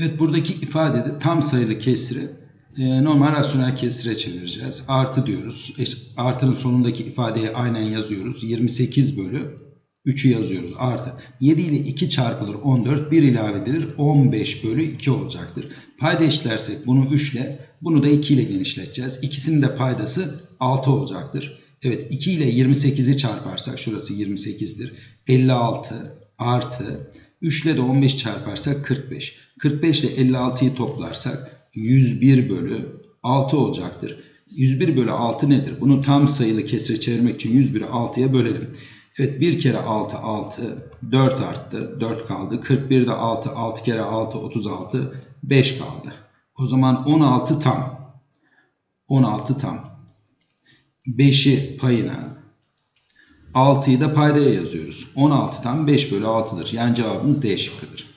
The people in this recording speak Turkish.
Evet buradaki ifadede tam sayılı kesri e, normal rasyonel kesire çevireceğiz. Artı diyoruz. Eş- Artının sonundaki ifadeyi aynen yazıyoruz. 28 bölü 3'ü yazıyoruz. Artı 7 ile 2 çarpılır 14. 1 ilave edilir. 15 bölü 2 olacaktır. Payda eşitlersek bunu 3 ile bunu da 2 ile genişleteceğiz. İkisinin de paydası 6 olacaktır. Evet 2 ile 28'i çarparsak şurası 28'dir. 56 artı 3 ile de 15 çarparsak 45. 45 ile 56'yı toplarsak 101 bölü 6 olacaktır. 101 bölü 6 nedir? Bunu tam sayılı kesire çevirmek için 101'i 6'ya bölelim. Evet 1 kere 6 6 4 arttı 4 kaldı. 41'de 6 6 kere 6 36 5 kaldı. O zaman 16 tam. 16 tam. 5'i payına 6'yı da paydaya yazıyoruz. 16'dan 5 bölü 6'dır. Yani cevabımız D şıkkıdır.